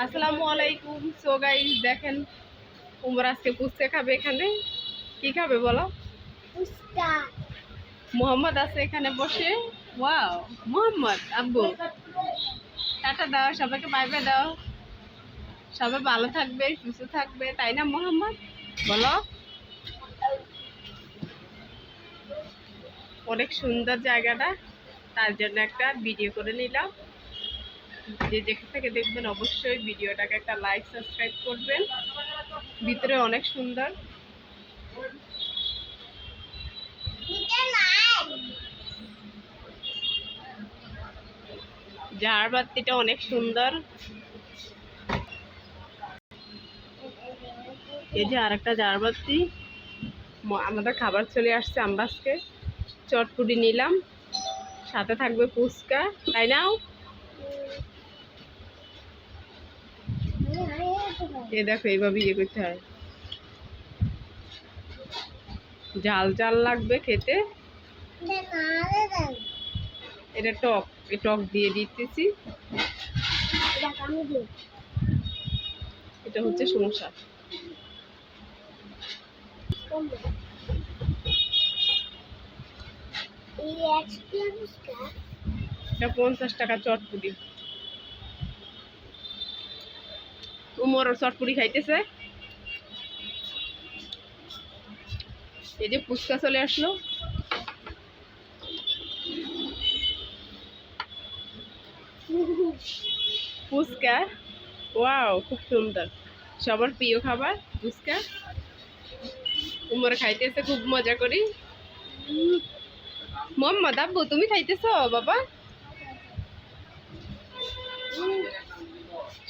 আসসালামু আলাইকুম। সো দেখেন উমর আজকে পুচকে খাবে এখানে। কি খাবে বলো? মোহাম্মদ আছে এখানে বসে। ওয়াও মোহাম্মদ আব্বু। টাটা দাও সবাইকে বাই বাই দাও। সবাই ভালো থাকবে সুস্থ থাকবে তাই না মোহাম্মদ? বলো। অনেক সুন্দর জায়গাটা। তার জন্য একটা ভিডিও করে নিলাম। যে যেখান থেকে দেখবেন অবশ্যই ভিডিওটাকে একটা লাইক সাবস্ক্রাইব করবেন। ভিতরে অনেক সুন্দর। ঝাড়বাতিটা অনেক সুন্দর। এই যে আর একটা ঝাড়বাতি আমাদের খাবার চলে আসছে আমরা আজকে চটপুরি নিলাম। সাথে থাকবে ফুচকা। তাই না এ দেখো, এইভাবে ইয়ে করতে হয়। জাল জাল লাগবে খেতে। এটা টক, এই টক দিয়ে দিতেছি। এটা হচ্ছে সমস্যা এটা পঞ্চাশ টাকা চটপুরি উমর চটপুরি খাইতেছে। এই যে ফুচকা চলে আসলো। ফুচকা? ওয়াও, খুব সুন্দর। সবার প্রিয় খাবার, ফুচকা। উমর খাইতেছে, খুব মজা করি। মোহাম্মদ আব্বু, তুমি খাইতেছো, বাবা?